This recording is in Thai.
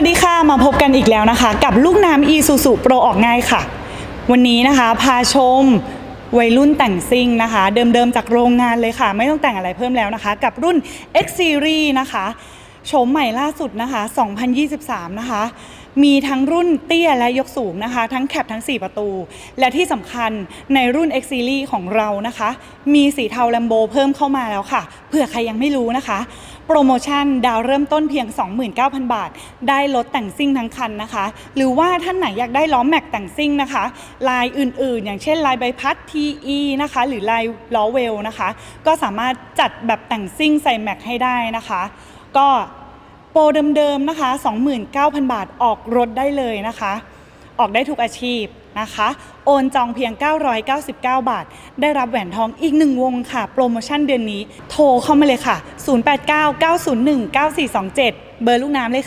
วัสดีค่ะ มาพบกันอีกแล้วนะคะ กับลูกน้ำอีซูซูโปรออกง่ายค่ะ วันนี้นะคะพาชมวัยรุ่นแต่งซิ่งนะคะ เดิมๆจากโรงงานเลยค่ะ ไม่ต้องแต่งอะไรเพิ่มแล้วนะคะ กับรุ่น X Series นะคะ โฉมใหม่ล่าสุดนะคะ 2023 นะคะ มีทั้งรุ่นเตี้ยและยกสูงนะคะ ทั้งแคปทั้ง 4 ประตู และที่สำคัญในรุ่น X Series ของเรานะคะ มีสีเทาแลมโบเพิ่มเข้ามาแล้วค่ะ เผื่อใครยังไม่รู้นะคะ โปรโมชั่นดาวเริ่มต้นเพียง 29,000 บาท ได้รถแต่งซิ่งทั้งคันนะคะ หรือว่าท่านไหนอยากได้ล้อแม็กแต่งซิ่งนะคะ ลายอื่นๆ อย่างเช่นลายใบพัด TE นะคะ หรือลายล้อเวลนะคะ ก็สามารถจัดแบบแต่งซิ่งใส่แม็กให้ได้นะคะ ก็โปรเดิมๆนะคะ 29,000 บาทออกรถได้เลยนะคะ ออกได้ทุกอาชีพนะคะ โอนจองเพียง 999 บาท ได้รับแหวนทองอีกหนึ่งวงค่ะ โปรโมชั่นเดือนนี้ โทรเข้ามาเลยค่ะ 089 901 9427 เบอร์ลูกน้ำเลยค่ะ